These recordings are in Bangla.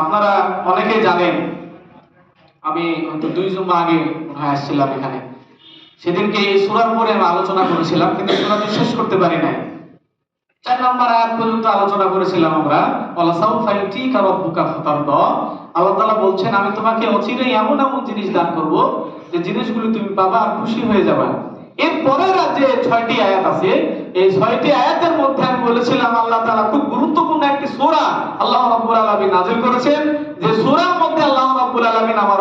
আপনারা অনেকেই জানেন, আমি হয়তো দুই জুম্মা আগে আসছিলাম এখানে। সেদিনকে এই সুরার উপরে আমি আলোচনা করেছিলাম, কিন্তু সুরাটি শেষ করতে পারি নাই। চার নম্বর আয়াত পর্যন্ত আলোচনা করেছিলাম আমরা, ওয়ালা সাউফা ইউতিকা রাব্বুকা ফাতারদ। আল্লাহ তাআলা বলছেন, আমি তোমাকে অচিরেই এমন এমন জিনিস দান করব যে জিনিসগুলো তুমি পাবা আর খুশি হয়ে যাবা। এর পরের যে ছয়টি আয়াত আছে। এই ছয়টি আয়াতের মধ্যে আমি বলেছিলাম, আল্লাহ খুব গুরুত্বপূর্ণ একটি আল্লাহ রাব্বুল করেছেন। যে মধ্যে আল্লাহ রাব্বুল আমার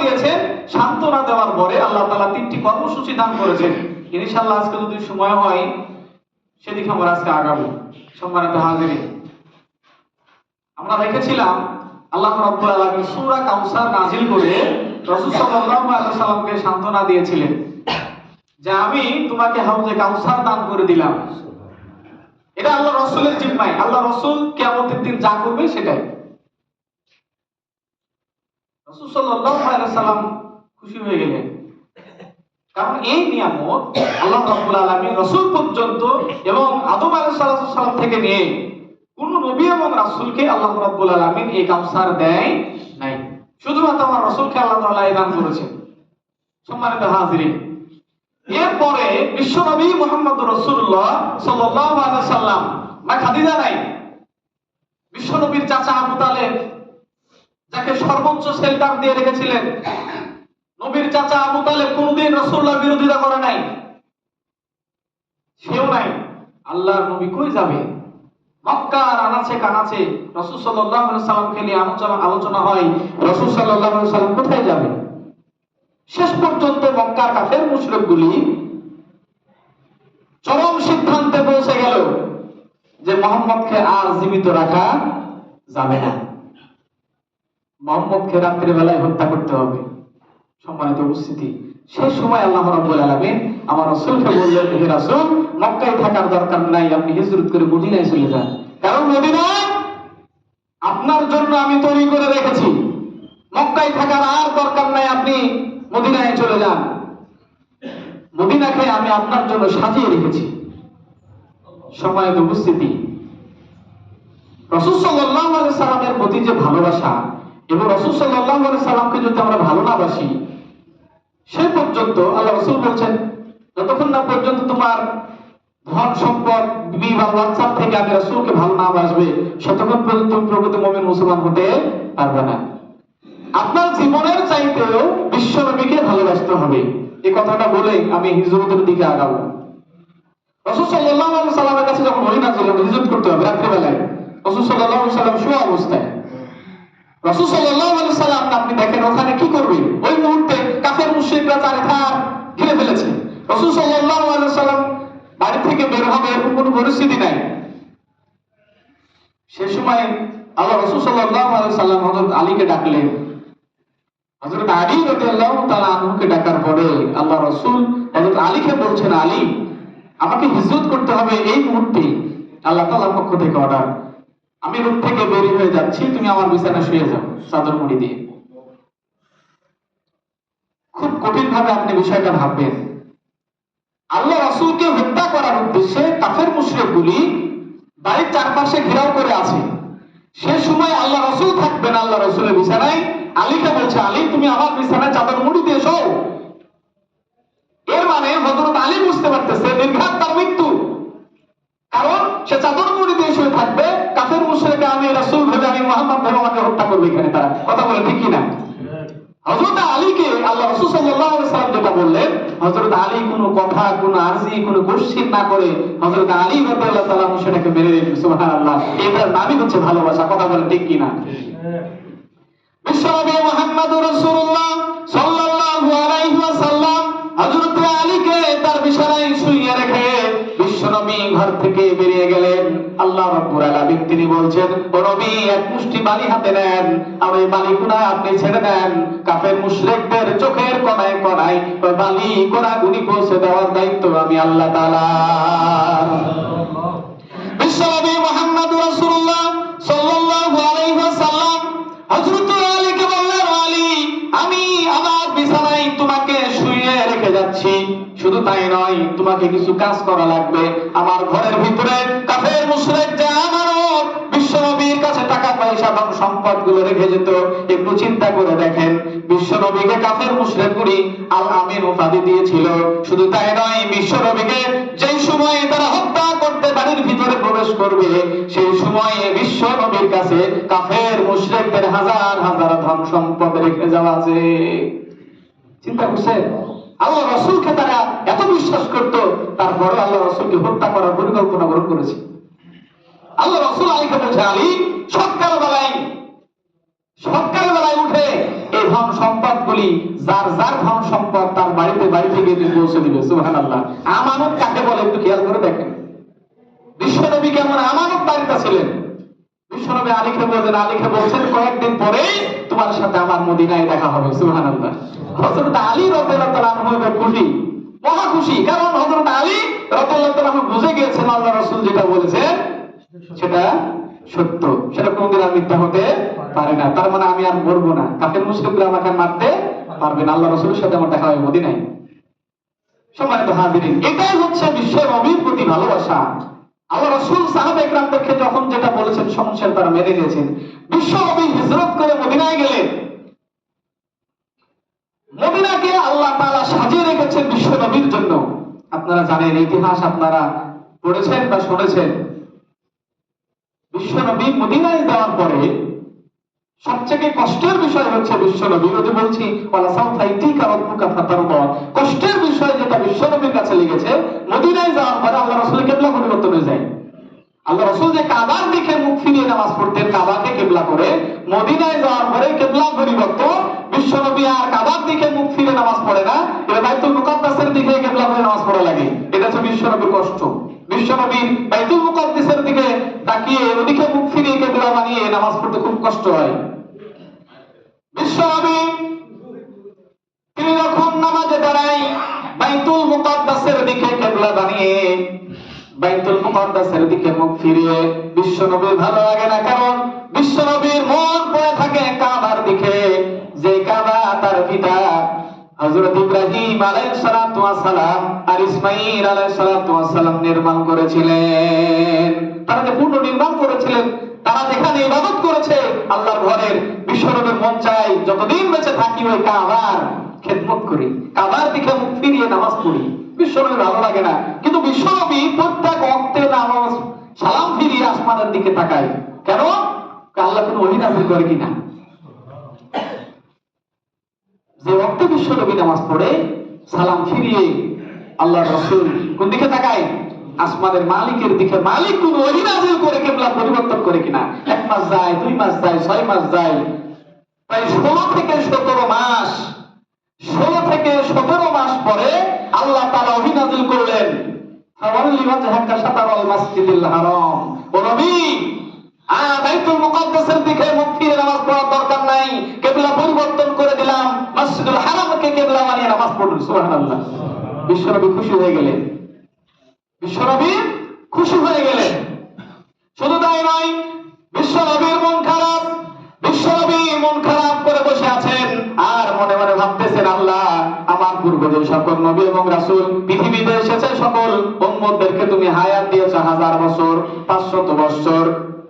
দিয়েছেন। দেওয়ার পরে আল্লাহ তিনটি কর্মসূচি দান করেছেন। আজকে যদি সময় হয়, সেদিকে আমরা আজকে আগাবো। সম্মানিত হাজিরি আমরা দেখেছিলাম আল্লাহ রাব্বুল আলামিন সূরা কাউসার নাজিল করে রাসূল সাল্লাল্লাহু আলাইহি সাল্লামকে দিয়েছিলেন। যে আমি তোমাকে হাউজে কাউসার দান করে দিলাম। এটা আল্লাহ রসুলের জিম্মায়। আল্লাহ রসুল কিয়ামতের দিন যা করবে সেটাই। রাসূল সাল্লাম খুশি হয়ে গেলেন। কারণ এই নিয়ামত আল্লাহ রাব্বুল আলামিন রাসূল পর্যন্ত এবং আদম আলাইহিস সালাম থেকে নিয়ে কোন নবী এবং রাসূলকে আল্লাহ রাব্বুল আলামিন এই কাউসার দেয় নাই। শুধুমাত্র আমার রাসূলকে আল্লাহ এই দান করেছেন। সম্মানিত হাজিরিন এরপরে বিশ্বনবী মুহাম্মদ রাসূলুল্লাহ সাল্লাল্লাহু আলাইহি সাল্লাম মা খাদিজা নাই, বিশ্বনবীর চাচা আবু তালেব, যাকে সর্বোচ্চ শেল্টার দিয়ে রেখেছিলেন, নবীর চাচা আবু তালেব কোনদিন রসুল্লাহ বিরোধিতা করে নাই, সেও নাই, আল্লাহর নবী কই যাবে? মক্কার আনাচে কানাচে রসুল আলাইহি সাল্লামকে নিয়ে আলোচনা আলোচনা হয়, রসুল আলাইহি সাল্লাম কোথায় যাবে? শেষ পর্যন্ত মক্কার কাফের মুশরিকগুলি চরম সিদ্ধান্তে পৌঁছে গেল যে মোহাম্মদকে আর জীবিত রাখা যাবে না। মোহাম্মদকে রাত্রি বেলায় হত্যা করতে হবে। সম্মানিত উপস্থিতি সেই সময় আল্লাহ রাব্বুল আলামিন আমার রাসূলকে বললেন, হে রাসূল, মক্কায় থাকার দরকার নাই, আপনি হিজরত করে মদিনায় চলে যান। কারণ মদিনা আপনার জন্য আমি তৈরি করে রেখেছি। মক্কায় থাকার আর দরকার নাই, আপনি মদিনায় চলে যান। মদিনাকে আমি আপনার জন্য সাজিয়ে রেখেছি। সম্মানিত উপস্থিতি। রসুল আলাইহি সাল্লামের প্রতি যে ভালোবাসা এবং রসুল আলাইহি সাল্লামকে যদি আমরা ভালো না বাসি, সে পর্যন্ত আল্লাহ রসুল বলছেন, যতক্ষণ না পর্যন্ত তোমার ধন সম্পদ, বিবি বা হোয়াটসঅ্যাপ থেকে আমি রসুলকে ভালো না বাসবে, ততক্ষণ পর্যন্ত তুমি প্রকৃত মমিন মুসলমান হতে পারবে না। আপনার জীবনের চাইতেও হবে। এই কথাটা বলে আমি হিজরতের দিকে আগাবো। রসুল আলাইহি সাল্লামের কাছে যখন হিজরত করতে হবে রাত্রিবেলায়, রসুল আলাইহি সাল্লাম শুয়ে অবস্থায়। রসুল আলাইহি সাল্লাম আপনি দেখেন ওখানে কি করবে? ওই মুহূর্তে কাফের চারিধার ঘিরে ফেলেছে। রসুল আলাইহি সাল্লাম বাড়ি থেকে বের হবে এরকম কোনো পরিস্থিতি নাই। সে সময় আল্লাহ রসুল আলাইহি সাল্লাম হযরত আলীকে ডাকলেন হযরত আলী রাদিয়াল্লাহু তাআলা আনহুকে ডাকার পরে আল্লাহ রাসূল হযরত আলীকে বলছেন, আলী, আমাকে হিজরত করতে হবে এই মুহূর্তে। আল্লাহ তাআলার পক্ষ থেকে অর্ডার আমি রূপ থেকে হয়ে যাচ্ছি, তুমি আমার বিছানা শুয়ে যাও চাদর মুড়ি দিয়ে। খুব কঠিন ভাবে আপনি বিষয়টা ভাববেন। আল্লাহ রাসূলকে হত্যা করার উদ্দেশ্যে কাফের মুশরিকগুলি বাড়ির চারপাশে ঘেরাও করে আছে। সে সময় আল্লাহ রসুল থাকবেন আল্লাহ রসুলের বিছানায়। আলীকে বলছে, আলী, তুমি আমার বিছানায় চাদর মুড়ি দিয়ে শো এর মানে হজরত আলী বুঝতে পারতেছে, নির্ঘাত তার মৃত্যু। কারণ সে চাদর মুড়ি দিয়ে শুয়ে থাকবে, কাফের মুশরিকে আমি রাসূল ভেবে, আমি মোহাম্মদ ভেবে আমাকে হত্যা করবে এখানে তারা। কথা বলে ঠিক কিনা? হযরত আলীকে আল্লাহ রাসূল আলাইহি সাল্লাম যেটা বললেন, হযরত আলী কোনো কথা, কোনো আরজি, কোনো কোশ্চেন না করে হযরত আলী রাদিয়াল্লাহু তাআলা সেটাকে মেনে নিলেন সুবহানাল্লাহ। এটার নামই হচ্ছে ভালোবাসা, কথা বলে ঠিক কিনা? বিশ্বনবী দায়িত্ব আমি আল্লাহ আলীকে বললেন আলী আমি আমার বিছানায় তোমাকে শুইয়ে রেখে যাচ্ছি। শুধু তাই নয়, তোমাকে কিছু কাজ করা লাগবে। আমার ঘরের ভিতরে কাফের মুশরিক যে আমানত বিশ্বনবীর কাছে টাকা, পয়সা সম্পদগুলো রেখে যেত। একটু চিন্তা করে দেখেন বিশ্ব নবীকে কাফের মুশরিকগুলি আল আমিন উপাধি দিয়েছিল। শুধু তাই নয় বিশ্ব নবীকে যেই সময়ে তারা হত্যা করতে বাড়ির ভিতরে প্রবেশ করবে, সেই সময়ে বিশ্ব নবীর কাছে কাফের মুশরিকদের হাজার হাজার ধন সম্পদ রেখে যাওয়া আছে। চিন্তা করছে আল্লাহ রসুলকে তারা এত বিশ্বাস করত তারপরে আল্লাহ রসুলকে হত্যা করার পরিকল্পনা গ্রহণ করেছে। আল্লাহ রসুল আলীকে বলছে আলী, সকাল বেলায় সকাল বেলায় উঠে এই ধন সম্পদ গুলি যার যার ধন সম্পদ তার বাড়িতে বাড়িতে গিয়ে পৌঁছে দিবে। সুহান আল্লাহ আমানত কাকে বলে একটু খেয়াল করে দেখেন। বিশ্বনবী কেমন আমানত তারিতা ছিলেন? বিশ্বনবী আলীকে বললেন, আলীকে বলছেন, কয়েকদিন পরেই তোমার সাথে আমার মদিনায় দেখা হবে। সুহান আল্লাহ হজরত আলী রতেলাম খুশি। মহা খুশি, কারণ হজরত আলী রতেলাম বুঝে গিয়েছেন আল্লাহ রসুল যেটা বলেছেন, সেটা সত্য। সেটা কোনদিন আর মিথ্যা হতে পারে না। তার মানে আমি আর মরবো না। কাফের মুসলিমরা আমাকে মারতে পারবে না। আল্লাহ রসুলের সাথে আমার দেখা হবে মদিনায়। সম্মানিত হাজিরিন, এটাই হচ্ছে বিশ্বের নবীর প্রতি ভালোবাসা। আল্লাহ রসুল সাহাব একরামদেরকে যখন যেটা বলেছেন সমস্যার তারা মেনে নিয়েছেন। বিশ্ব নবী হিজরত করে মদিনায় গেলেন। মদিনাকে আল্লাহ তাআলা সাজিয়ে রেখেছেন বিশ্ব নবীর জন্য। আপনারা জানেন, ইতিহাস আপনারা পড়েছেন বা শুনেছেন। বিশ্ব নবী মদিনায় যাওয়ার পরে সবচেয়ে কষ্টের বিষয় হচ্ছে বিশ্ব নবী। যে বলছি কষ্টের বিষয় যেটা বিশ্ব নবীর কাছে লেগেছে, মদিনায় যাওয়ার পরে আল্লাহ রাসূলের কিবলা পরিবর্তন হয়ে যায়। আল্লাহ রাসূল যে কাবার দিকে মুখ ফিরিয়ে নামাজ পড়তেন, কাবাকে কিবলা করে, মদিনায় যাওয়ার পরে কিবলা পরিবর্তন বিশ্ব নবী আর কাবার দিকে মুখ ফিরে নামাজ পড়ে না এটা বাইতুল মুকাদ্দাসের দিকে কিবলা করে নামাজ পড়া লাগে। এটা হচ্ছে বিশ্ব নবীর কষ্ট। বিশ্ব নবীর বাইতুল মুকাদ্দাসের দিকে তাকিয়ে ওদিকে মুখ ফিরিয়ে কিবলা বানিয়ে নামাজ পড়তে খুব কষ্ট হয়। বিশ্বনবী তিনি যখন নামাজে দাঁড়াই বাইতুল মুকাদ্দাসের দিকে কেবলা বানিয়ে বাইতুল মুকাদ্দাসের দিকে মুখ ফিরিয়ে বিশ্বনবীর ভালো লাগে না কারণ বিশ্বনবীর মন পড়ে থাকে কাবার দিকে। যে কাবা তার পিতা হযরত ইব্রাহিম আলাইহিস সালাতু ওয়াস সালাম আর ইসমাঈল আলাইহিস সালাতু ওয়াস সালাম নির্মাণ করেছিলেন। তারা যে পূর্ণ নির্মাণ করেছিলেন, তারা যেখানে ইবাদত করেছে, আল্লাহর ঘরের বিশ্বনবীর মন চাই যতদিন বেঁচে থাকি ওই কাবার খেদমত করি, কাবার দিকে মুখ ফিরিয়ে নামাজ পড়ি। বিশ্বনবী ভালো লাগে না। কিন্তু বিশ্বনবী প্রত্যেক অক্তে নামাজ, সালাম ফিরিয়ে আসমানের দিকে তাকায়। কেন? আল্লাহ কোনো ওহি নাজিল করে কিনা? যে অক্তে বিশ্বনবী নামাজ পড়ে, সালাম ফিরিয়ে আল্লাহ রসুল কোন দিকে তাকায়? আসমানের মালিকের দিকে। মালিক কোন অহিনাজিল করে, কেবলা পরিবর্তন করে কিনা? এক মাস যায়, দুই মাস যায়, ছয় মাস যায়। প্রায় ষোলো থেকে সতেরো মাস, ষোলো থেকে সতেরো মাস পরে আল্লাহ তারা অভিনাজিল করলেন। খুশি হয়ে খুশি হয়ে শুধু তাই নয়, বিশ্বনবীর মন খারাপ, বিশ্বনবী মন খারাপ সকল নবী এবং রাসূল পৃথিবীতে এসেছে, সকল উম্মতদেরকে তুমি হায়াত দিয়েছ হাজার বছর, পাঁচশত বছর,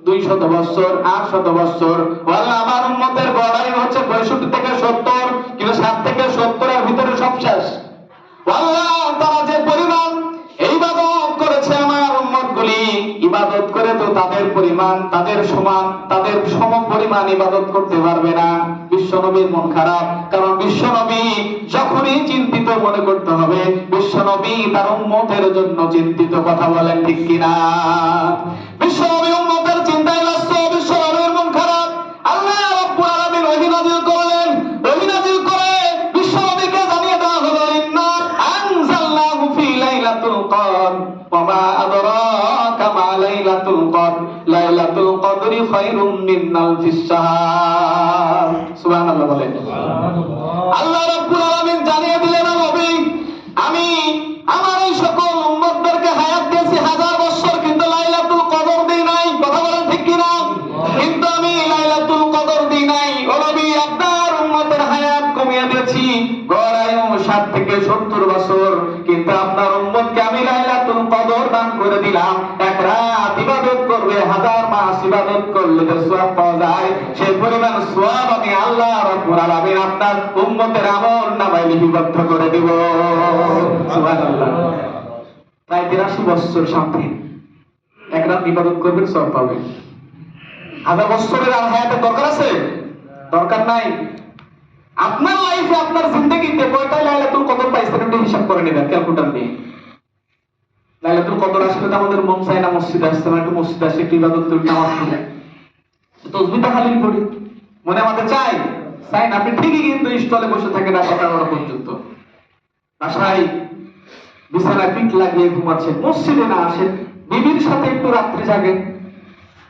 দুইশত বছর, আটশত বছর। আল্লাহ আমার উম্মতের গড়াই হচ্ছে পঁয়ষট্টি থেকে সত্তর, কিন্তু ষাট থেকে সত্তরের ভিতরে সব শেষ। তারা যে তাদের পরিমাণ, তাদের সমান, তাদের সম পরিমাণ ইবাদত করতে পারবে না। বিশ্বনবীর মন খারাপ, কারণ বিশ্বনবী যখনই চিন্তিত মনে করতে হবে, বিশ্বনবী তার উন্মতের জন্য চিন্তিত কথা বলেন ঠিক কিনা। বিশ্বনবী উম্মতের ইবাদত করলে যে সওয়াব পাওয়া যায় সেই পরিমাণ সওয়াব আমি আল্লাহ রাব্বুল আলামিন আপনার উম্মতের আমল নামায় লিপিবদ্ধ করে দেব। সুবহানাল্লাহ। প্রায় তিরাশি বছর শান্তি এক রাত ইবাদত করবেন সব পাবেন। হাজার বছরের আর হায়াতের দরকার আছে? দরকার নাই। আপনার লাইফে আপনার জিন্দগিতে কয়টা লাইলাতুল কদর পাইছেন একটু হিসাব করে নেবেন ক্যালকুলেটর নিয়ে। লাইলাতুল কদর আসলে তো আমাদের মন চায় না মসজিদে আসতে, না একটু মসজিদে আসে একটু ইবাদত করি, নামাজ পড়ে। তসবিটা খালি পড়ি মনে আমাদের চাই? চাই না, আপনি ঠিকই কিন্তু স্টলে বসে থাকেন রাত এগারোটা পর্যন্ত। বাসায় বিছানায় পিঠ লাগিয়ে ঘুমাচ্ছেন মসজিদে না আসেন বিবির সাথে একটু রাত্রি জাগেন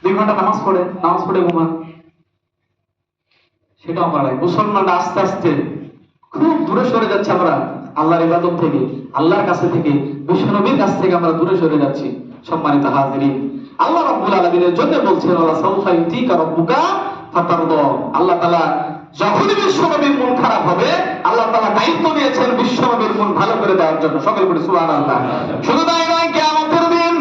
দুই ঘণ্টা নামাজ পড়ে নামাজ পড়ে ঘুমান সেটাও পারাই মুসলমান আস্তে আস্তে খুব দূরে সরে যাচ্ছে আমরা। আল্লাহর ইবাদত থেকে, আল্লাহর কাছে থেকে বিশ্বনবীর কাছ থেকে আমরা দূরে সরে যাচ্ছি। সম্মানিত হাজিরিন, আল্লাহ রাব্বুল আলামিনের জন্য বলছেন আল্লাহ সাউফা ইউতিকা রাব্বুকা ফাতারদ। আল্লাহ তাআলা যখনই বিশ্বনবীর মন খারাপ হবে, আল্লাহ তাআলা দায়িত্ব নিয়েছেন বিশ্বনবীর মন ভালো করে দেওয়ার জন্য। সকল করে সুবহানাল্লাহ। শুধু তাই নয়, কিয়ামতের দিন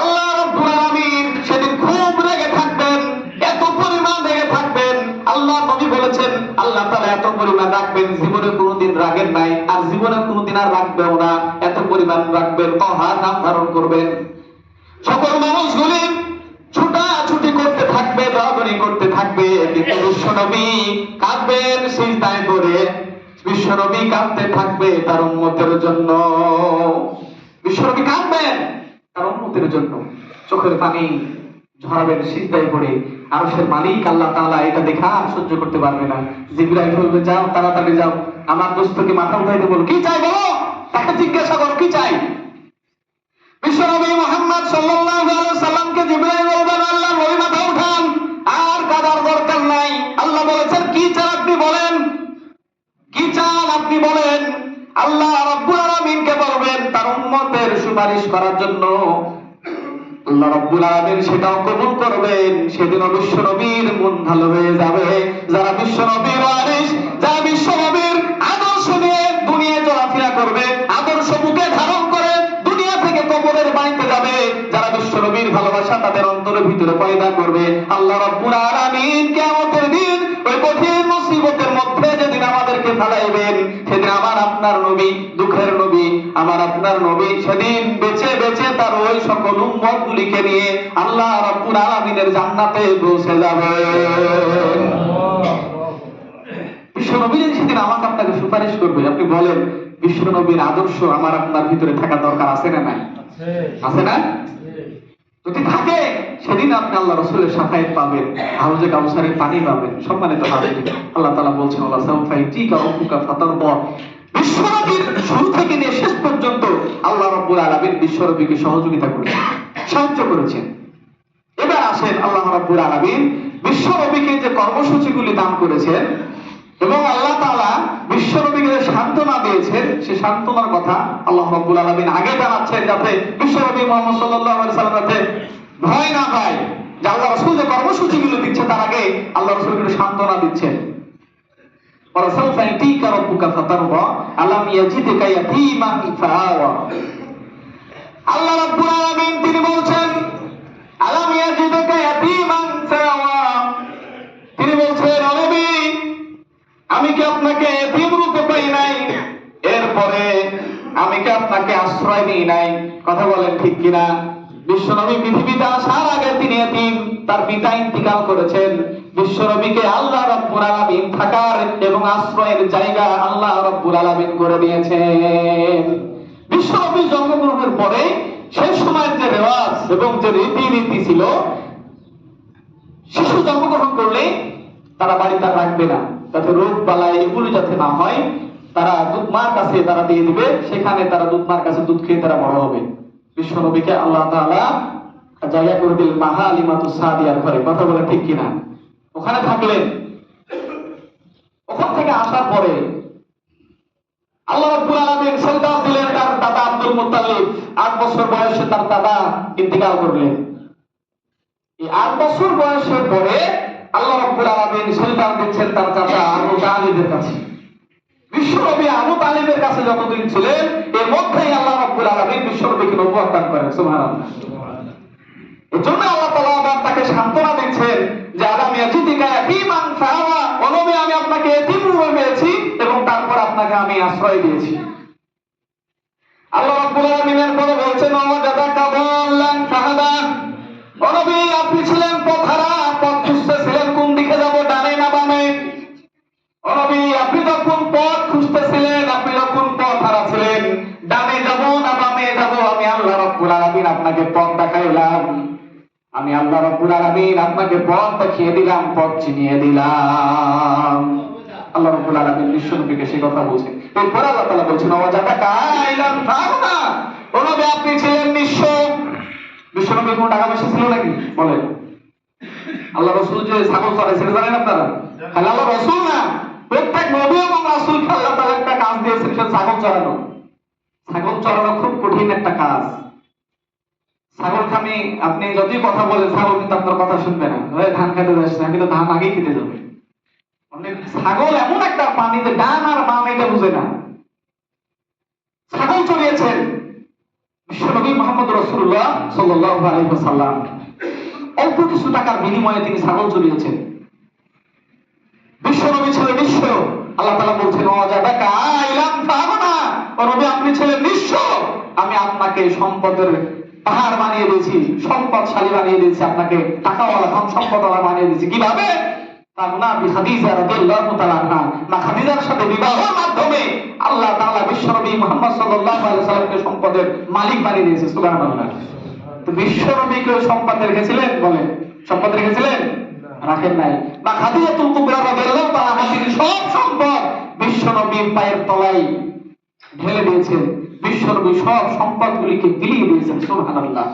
আল্লাহ রাব্বুল আলামিন সেদিন খুব রেগে থাকবেন, এত পরিমাণ রেগে থাকবেন। আল্লাহ নবী বলেছেন, আল্লাহ তাআলা এত পরিমাণ রাখবেন জীবনে কোনোদিন রাগেন নাই আর জীবনে কোনোদিন আর রাখবেও না। এত পরিমাণ রাখবেন কহার নাম ধারণ করবেন। সকল মানুষগুলি ছুটাছুটি করতে থাকবে দরাদরি করতে থাকবে। কিন্তু বিশ্বনবী কাঁদবেন, সিজদায় করে বিশ্বনবী কাঁদতে থাকবে তার উম্মতের জন্য। বিশ্বনবী কাঁদবেন তার উম্মতের জন্য। চোখের পানি ঝরাবেন পড়ে। আর সে মালিক আল্লাহ তাআলা এটা দেখা সহ্য করতে পারবে না। জিবরাইল বলবে, যাও, তাড়াতাড়ি যাও। আমার দোস্তকে মাথা উঠাইতে বলো, কি চাই বলো? তাকে জিজ্ঞাসা করো, কি চাই? বিশ্বনবী মোহাম্মদ সাল্লাল্লাহু আলাইহি সাল্লামকে জিবরাইল বলবেন, আল্লাহ নবী মাথা উঠান, আর কাদার দরকার নাই। আল্লাহ বলেছেন, কি চান আপনি বলেন? কি চান আপনি বলেন? আল্লাহ রাব্বুল আলামিনকে বলবেন, তার উম্মতের সুপারিশ করার জন্য আল্লাহ রাব্বুল আলামিন সেটাও কবুল করবেন। সেদিন বিশ্ব নবীর মন ভালো হয়ে যাবে। যারা বিশ্ব নবীর ওয়ারিস যারা বিশ্ব নবীর আদর্শ নিয়ে দুনিয়ায় চলাফেরা করবে, আদর্শ বুকে ধারণ করে দুনিয়া থেকে কবরের বাড়িতে যাবে। যারা বিশ্ব নবীর ভালোবাসা তাদের অন্তরের ভিতরে পয়দা করবে। আল্লাহ রাব্বুল আলামিন কিয়ামতের দিন ওই কঠিন মুসিবতের মধ্যে যেদিন আমাদেরকে ফেলাইবেন, সেদিন আমার আপনার নবী দুঃখের নবী আমার আপনার নবী সেদিন বেঁচে বেঁচে তার ওই সকল উম্মত গুলিকে নিয়ে আল্লাহ রাব্বুল আলামিনের জান্নাতে পৌঁছে যাবে। বিশ্ব নবী যদি সেদিন আমাকে আপনাকে সুপারিশ করবে আপনি বলেন বিশ্ব নবীর আদর্শ আমার আপনার ভিতরে থাকা দরকার আছে না নাই? আছে। না? যদি থাকে সেদিন আপনি আল্লাহ রসুলের সাফায়াত পাবেন হাউজে কাউসারের পানি পাবেন সম্মানিত হাজির আল্লাহ তাআলা বলছেন আল্লাহ সাউফাই টিকা রব্বুকা ফাতারদ। বিশ্বনবীর শুরু থেকে নিয়ে শেষ পর্যন্ত আল্লাহ রাব্বুল আলামিন বিশ্বনবীকে সহযোগিতা করেছেন, সাহায্য করেছেন। এবার আসেন আল্লাহ রাব্বুল আলামিন বিশ্বনবীকে যে কর্মসূচিগুলি দান করেছেন এবং আল্লাহ তাআলা বিশ্বনবীকে যে সান্ত্বনা দিয়েছেন, সে সান্ত্বনার কথা আল্লাহ রাব্বুল আলামিন আগে জানাচ্ছেন যাতে বিশ্বনবী মুহাম্মদ আলাইহি সাল্লাম যাতে ভয় না পায় যে আল্লাহ রাসূল যে কর্মসূচিগুলো দিচ্ছে তার আগে আল্লাহ রাসূল কিন্তু সান্ত্বনা দিচ্ছেন। وَسَوْفَ يَأْتِيكَ رَبُّكَ فَتَرْضَىٰ أَلَمْ يَجِدْكَ يَتِيمًا فَآوَىٰ আল্লাহ রাব্বুল আলামিন তিনি বলছেন আলাম ইয়াজিদুকা ইয়াতীমান ফাআওয়া তিনি বলছেন "ও নবী আমি কি আপনাকে এতিম রূপে পাই নাই এরপরে আমি কি আপনাকে আশ্রয় দিই নাই কথা বলেন ঠিক কিনা বিশ্বনবী পৃথিবীতে আসার আগে তিনি এতিম তার পিতা ইন্তিকাল করেছেন বিশ্বনবীকে আল্লাহ রাব্বুল আলামিন থাকার এবং আশ্রয়ের জায়গা আল্লাহ রাব্বুল আলামিন করে দিয়েছেন। বিশ্বনবী জন্মগ্রহণের পরে সেই সময়ের যে রেওয়াজ এবং যে রীতিনীতি ছিল, শিশু জন্মগ্রহণ করলে তারা বাড়িতে রাখবে না। যাতে রোগ বালাই এগুলো যাতে না হয়, তারা দুধ মার কাছে তারা দিয়ে দিবে, সেখানে তারা দুধ মার কাছে দুধ খেয়ে তারা বড় হবে। বিশ্ব নবীকে আল্লাহ তাআলা জায়গা করে দিলেন মাহা আলিমাতু সাদিয়ার ঘরে। কথা বলে ঠিক কিনা? ওখানে থাকলেন। ওখান থেকে আসার পরে আল্লাহ রাব্বুল আলামিন সন্তান দিলেন তার দাদা আব্দুল মুত্তালিব। আট বছর বয়সে তার দাদা ইন্তিকাল করলেন। এই আট বছর বয়সের পরে আল্লাহ রাব্বুল আলামিন সন্তান দিচ্ছেন তার চাচা আবু তালিবের কাছে। বিশ্বনবী আবু তালিবের কাছে যতদিন ছিলেন, এর মধ্যেই আল্লাহ রাব্বুল আলামিন বিশ্বনবীকে নবুয়ত দান করেন। সুবহানাল্লাহ। এর জন্য আল্লাহ তাআলা তাকে সান্ত্বনা দিচ্ছেন অনবে আমি আপনাকে পেয়েছি এবং তারপর আপনাকে আমি আশ্রয় দিয়েছি। আল্লাহ রাব্বুল আলামিনের পরে বলছেন অনবী, আপনি ছিলেন পথহারা আমি আল্লাহ রাব্বুল আলামিন আপনাকে পথ দেখিয়ে দিলাম, পথ চিনিয়ে দিলাম। আল্লাহ রাব্বুল আলামিন বিশ্বনবীকে সেই কথা বলছেন এরপর আল্লাহ তাআলা বলছেন ওয়াজাদা কাইলান ফাগনা ওনবে আপনি ছিলেন নিঃস্ব। বিশ্বনবীর কোনো টাকা পয়সা ছিল নাকি? বলেন। আল্লাহ রসুল যে ছাগল চড়াই সেটা জানেন আপনারা? খালি আল্লাহ রসুল না, প্রত্যেক নবী এবং রাসূলকে আল্লাহ তাআলা একটা কাজ দিয়েছেন সেটা ছাগল চড়ানো। ছাগল চড়ানো খুব কঠিন একটা কাজ। ছাগল খামি, আপনি যতই কথা বলেন ছাগল কিন্তু আপনার কথা শুনবে না। ধান খেতে যাচ্ছে আমি তো ধান আগেই খেতে যাবে। ছাগল এমন একটা পানি যে ডান আর বাম এটা বুঝে না। ছাগল চড়িয়েছেন বিশ্বনবী মোহাম্মদ রসুল্লাহ সাল্লাল্লাহু আলাইহি অল্প কিছু টাকার বিনিময়ে তিনি ছাগল চড়িয়েছেন। বিশ্বনবী ছিল নিঃস্ব আল্লাহ তাআলা বলছেন ওয়াজাদাকা আইলাম ফাগনা ও নবী আপনি ছিলেন নিঃস্ব আমি আপনাকে সম্পদের পাহাড় বানিয়ে দিয়েছি, সম্পদশালী বানিয়ে দিয়েছি, আপনাকে টাকাওয়ালা ধন সম্পদওয়ালা বানিয়ে দিয়েছি। কীভাবে? বিশ্বনবীর পায়ের তলায় ঢেলে দিয়েছেন। বিশ্বনবী সব সম্পদগুলিকে বিলিয়ে দিয়েছেন, সুবহানাল্লাহ।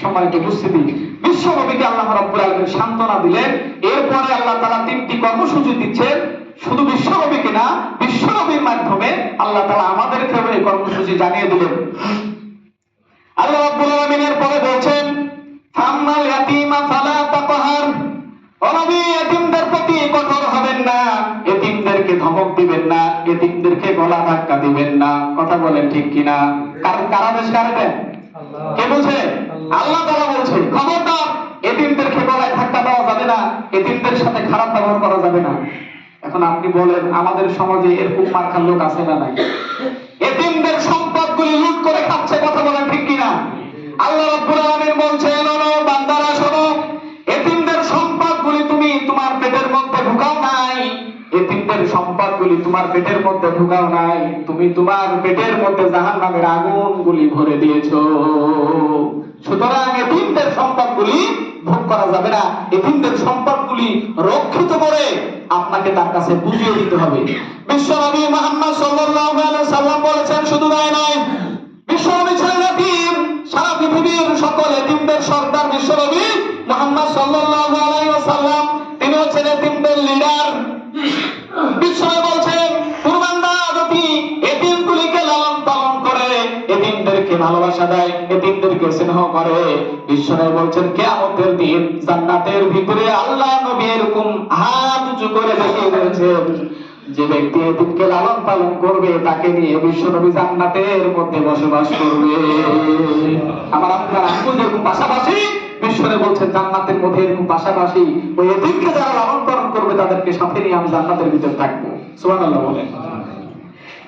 সম্মানিত উপস্থিতি, বিশ্বনবীকে আল্লাহ রাব্বুল আলামিন সান্ত্বনা দিলেন, এরপরে আল্লাহ তাআলা তিনটি কর্মসূচি দিচ্ছেন, শুধু বিশ্বনবীকে না, বিশ্বনবীর মাধ্যমে আল্লাহ তাআলা আমাদেরকেও এই কর্মসূচি জানিয়ে দিলেন। আল্লাহ রাব্বুল আলামিনের পরে বলছেন, ফাম্মাল ইয়াতীমা ফালা তাকহার। ও নবী প্রতি কঠোর হবেন না, এতিমদেরকে ধমক দিবেন না এতিমদেরকে গলা ধাক্কা দিবেন না কথা বলেন ঠিক কিনা? কারণ কারা বেশ কারে দেন কে বলছে? আল্লাহ। তাআলা বলছে খবরদার এতিমদেরকে গলায় ধাক্কা দেওয়া যাবে না এতিমদের সাথে খারাপ ব্যবহার করা যাবে না। এখন আপনি বলেন আমাদের সমাজে এরকম মার্কার লোক আছে না নাই? এতিমদের সম্পদগুলি লুট করে খাচ্ছে কথা বলেন ঠিক কিনা? আল্লাহ রাব্বুল আলামিন বলছেন বান্দারা এতিমদের সম্পদগুলি তোমার পেটের মধ্যে ঢুকাও নাই। তুমি তোমার পেটের মধ্যে জাহান্নামের আগুনগুলি ভরে দিয়েছ। সুতরাং এতিমদের সম্পদগুলি ভোগ করা যাবে না। এতিমদের সম্পদগুলি রক্ষিত করে আপনাকে তার কাছে বুঝিয়ে দিতে হবে। বিশ্বনবী মুহাম্মদ সাল্লাল্লাহু আলাইহি সাল্লাম বলেছেন, শুধু তাই নয়, বিশ্বনবী ছিলেন এতিম। সারা পৃথিবীর সকল এতিমদের সর্দার বিশ্বনবী মুহাম্মদ সাল্লাল্লাহু ভালোবাসা দেয় এতিমদেরকে স্নেহ করে। বিশ্বনবী বলছেন, কিয়ামতের দিন জান্নাতের ভিতরে আল্লাহ নবী এরকম হাত উঁচু করে দেখিয়ে দিয়েছেন। যে ব্যক্তি এতিমকে লালন পালন করবে, তাকে নিয়ে বিশ্বনবী জান্নাতের মধ্যে বসবাস করবে। আমার আপনার আঙ্গুল যেরকম পাশাপাশি বিশ্বনে বলছেন, জান্নাতের মধ্যে এরকম পাশাপাশি ওই এতিমকে যারা লালন পালন করবে, তাদেরকে সাথে নিয়ে আমি জান্নাতের ভিতর থাকব। সুবহানাল্লাহ বলেন।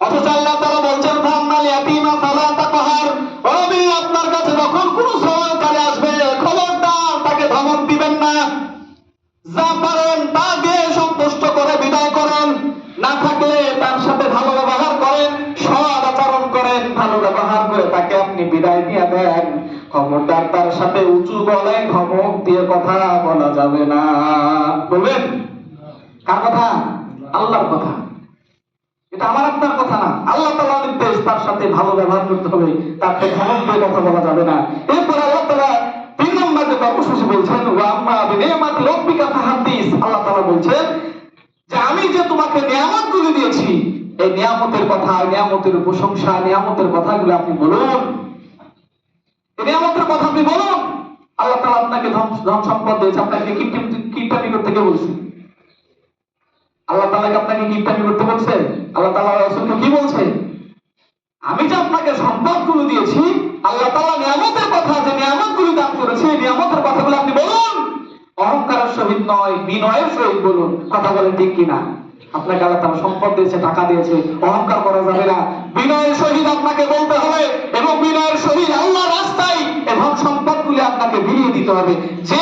অথচ আল্লাহ তাআলা বলছেন ফাম্মাল ইয়াতীমা ফালা তাকহার। নবী আপনার কাছে যখন কোন সওয়ালকারী আসবে, খবরদার, তাকে ধমক দিবেন না। যা পারেন, তা দিয়ে সন্তুষ্ট করে বিদায় করেন। না থাকলে তার সাথে ভালো ব্যবহার করেন, সৎ আচরণ করেন, ভালো ব্যবহার করে তাকে আপনি বিদায় দিয়ে দেন। খবরদার তার সাথে উঁচু গলায় ধমক দিয়ে কথা বলা যাবে না। বলবেন? কার কথা? আল্লাহর কথা। এটা আমার আপনার কথা না। আল্লাহ তাআলা নির্দেশ তার সাথে ভালো ব্যবহার করতে হবে। তাকে ধমক দিয়ে কথা বলা যাবে না। এরপর আল্লাহ তাআলা তিন নম্বর যে কর্মসূচি বলছেন ওয়াম্মা বিনিয়ামাতি রব্বিকা ফাহাদ্দিস। আল্লাহ তাআলা বলছেন যে, আমি যে তোমাকে নিয়ামতগুলো দিয়েছি, এই নিয়ামতের কথা, নিয়ামতের প্রশংসা, নিয়ামতের কথাগুলো আপনি বলুন। নিয়ামতের কথা আপনি বলুন। আল্লাহ তালা আপনাকে ধন সম্পদ দিয়েছে, আপনাকে কিপটামি করতে কে বলছে। আল্লাহ তাআলাকে আপনাকে কিপটামি করতে বলছে? আল্লাহ তাআলা রাসূলকে কি বলছে? আমি যে আপনাকে সম্পদগুলো দিয়েছি, আল্লাহ তাআলা নিয়ামতের কথা, যে নিয়ামতগুলো দান করেছে নিয়ামতের কথাগুলো আপনি বলুন। অহংকারের সহিত নয়, বিনয়ের সহিত বলুন। কথা বলেন ঠিক কিনা? আপনাকে আল্লাহ তাআলা সম্পদ দিয়েছে, টাকা দিয়েছে, অহংকার করা যাবে না। বিনয়ের সহিত আপনাকে বলতে হবে, এবং বিনয়ের সহিত আল্লাহ রাস্তায় এবং সম্পদ সম্পদগুলি আপনাকে বিলিয়ে দিতে হবে। যে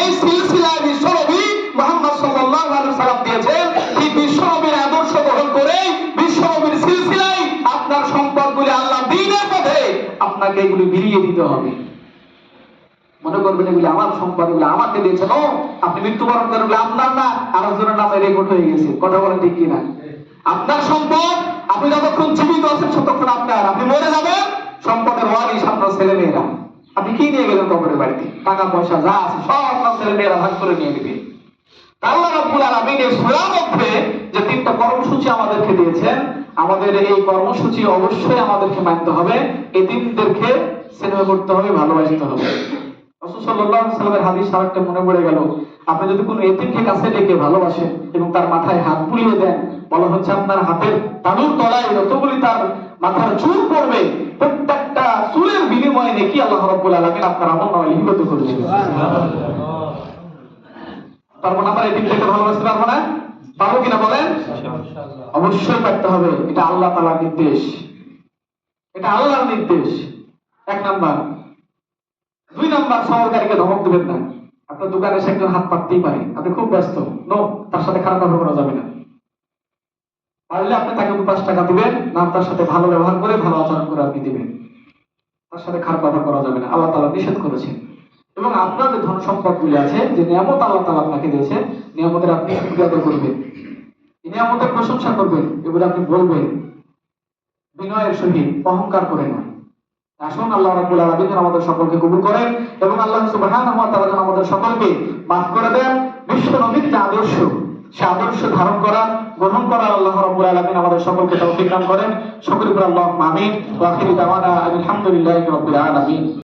আপনাকে এগুলি বিলিয়ে দিতে হবে। মনে করবেন এগুলি আমার সম্পদ, এগুলি আমাকে দিয়েছেন ও, আপনি মৃত্যুবরণ এগুলি আপনার না, আরেকজনের নামে রেকর্ড হয়ে গেছে। কথা বলেন ঠিক কিনা? আপনার সম্পদ, আপনি যতক্ষণ জীবিত আছেন ততক্ষণ আপনার। আপনি মরে যাবেন, সম্পদের ওয়ারিশ আপনার ছেলে মেয়েরা আপনি কি নিয়ে গেলেন কবরের বাড়িতে? টাকা পয়সা যা আছে, সব আপনার ছেলে মেয়েরা ভাগ করে নিয়ে নেবে। আল্লাহ রাব্বুল আলামিন যে তিনটা কর্মসূচি আমাদেরকে দিয়েছেন, আমাদের এই কর্মসূচি অবশ্যই আমাদেরকে মানতে হবে। স্নেহ করতে হবে, ভালোবাসতে হবে। রাসূল সাল্লাল্লাহু আলাইহি সাল্লামের হাদিস আরেকটা মনে পড়ে গেল। আপনি যদি কোনো এতিমকে কাছে ডেকে ভালোবাসেন এবং তার মাথায় হাত বুলিয়ে দেন, বলা হচ্ছে আপনার হাতের তালুর তলায় যতগুলি তার মাথার চুল পড়বে, প্রত্যেকটা চুলের বিনিময়ে নাকি আল্লাহ রাব্বুল আলামিন আপনার আমল নামায় লিপিবদ্ধ করে দেবেন পারব না আমরা থেকে ভালোবাসতে পারব না? পারব কিনা বলেন? অবশ্যই পারতে হবে। এটা আল্লাহ তালার নির্দেশ। এটা আল্লাহর নির্দেশ। এক নাম্বার। দুই নাম্বার সহকারীকে ধমক দেবেন না। আপনার দোকানে এসে একজন হাত পাততেই পারে। আপনি খুব ব্যস্ত। নো তার সাথে খারাপ ব্যবহার করা যাবে না। পারলে আপনি তাকে দু পাঁচ টাকা দিবেন না তার সাথে ভালো ব্যবহার করে ভালো আচরণ করে আপনি দিবেন। তার সাথে খারাপ ব্যবহার করা যাবে না। আল্লাহ তালা নিষেধ করেছেন। এবং আপনার যে ধন সম্পদগুলি আছে, যে নিয়ামত আল্লাহ তালা আপনাকে দিয়েছে, নিয়ামতের আপনি শুকরিয়া করবেন। নিয়ামতের প্রশংসা করবেন, এগুলো আপনি বলবেন। বিনয়ের সহিত, অহংকার করে না আসুন আল্লাহ রাব্বুল আলামিন আমাদের সকলকে কবুল করেন এবং আল্লাহ সুবহানাহু ওয়া তাআলা যেন আমাদের সকলকে মাফ করে দেন। বিশ্ব নবীর যে আদর্শ, সে আদর্শ ধারণ করা, গ্রহণ করা আল্লাহ রাব্বুল আলামিন আমাদের সকলকে তৌফিক দান করেন। উপর আল্লাহ দাওয়ানা আলহামদুলিল্লাহি রাব্বিল আলামিন।